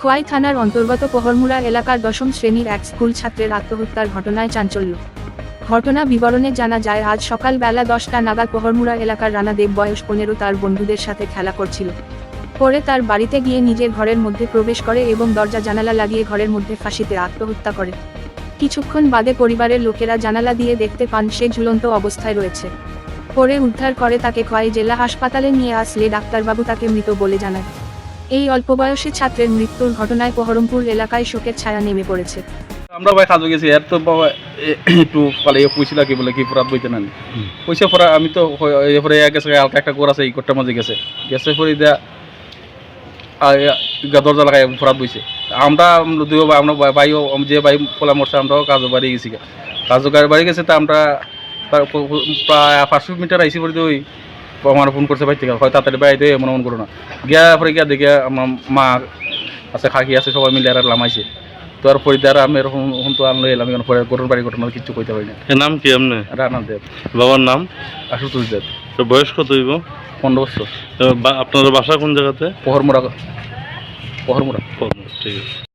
খোয়াই থানার অন্তর্গত পহরমুড়া এলাকার দশম শ্রেণির এক স্কুল ছাত্রের আত্মহত্যার ঘটনায় চাঞ্চল্য। ঘটনা বিবরণে জানা যায়, আজ সকাল বেলা দশটা নাগাদ পহরমুড়া এলাকার রানাদেব বয়স পনেরো, তার বন্ধুদের সাথে খেলা করছিল। পরে তার বাড়িতে গিয়ে নিজের ঘরের মধ্যে প্রবেশ করে এবং দরজা জানালা লাগিয়ে ঘরের মধ্যে ফাঁসিতে আত্মহত্যা করে। কিছুক্ষণ বাদে পরিবারের লোকেরা জানালা দিয়ে দেখতে পান, সে ঝুলন্ত অবস্থায় রয়েছে। পরে উদ্ধার করে তাকে খোয়াই জেলা হাসপাতালে নিয়ে আসলে ডাক্তারবাবু তাকে মৃত বলে জানায়। এই অল্প বয়সী ছাত্রের মৃত্যুর ঘটনায় পহরমপুর এলাকায় শোকের ছায়া নেমে পড়েছে আমরা ভাই কাজে গেছি এর তো বাবা একটু পালে পয়সা কি বলে কি পরাত বইতে নানি পয়সা পরা আমি তো হয়- এরপরে এক গেছে হালকা একটা গোর আছে এই গোরটার মাঝে গেছে গেছে পরে দিয়া দরজা লাগাই ফরাত বইছে আমরা দুই ভাই আমরা ভাই- ভাইও যে ভাই পোলা মরছে আমরাও কাজু বাড়ি গেছি গা। কাজু বাড়ি গেছে তা আমরা প্রায় পাঁচশো মিটার আইসি পরে ওই আমার ফোন করছে ভাই থেকে হয় তাড়াতাড়ি বাড়িতে মনে মন করো না। গিয়া পরে গিয়া দেখে আমার মা আছে খাকি আছে সবাই মিলে আর লামাইছে। তো আর পরিদার আমি এরকম এখন তো আনলো এলাম এখন পরে গরুর বাড়ি ঘটনা কিছু কইতে পারি না। নাম কি আপনি? রানা দেব। বাবার নাম? আশুতোষ দেব। তো বয়স কত হইব? পনেরো বছর। আপনার বাসা কোন জায়গাতে? পহরমোড়া। পহরমোড়া ঠিক আছে।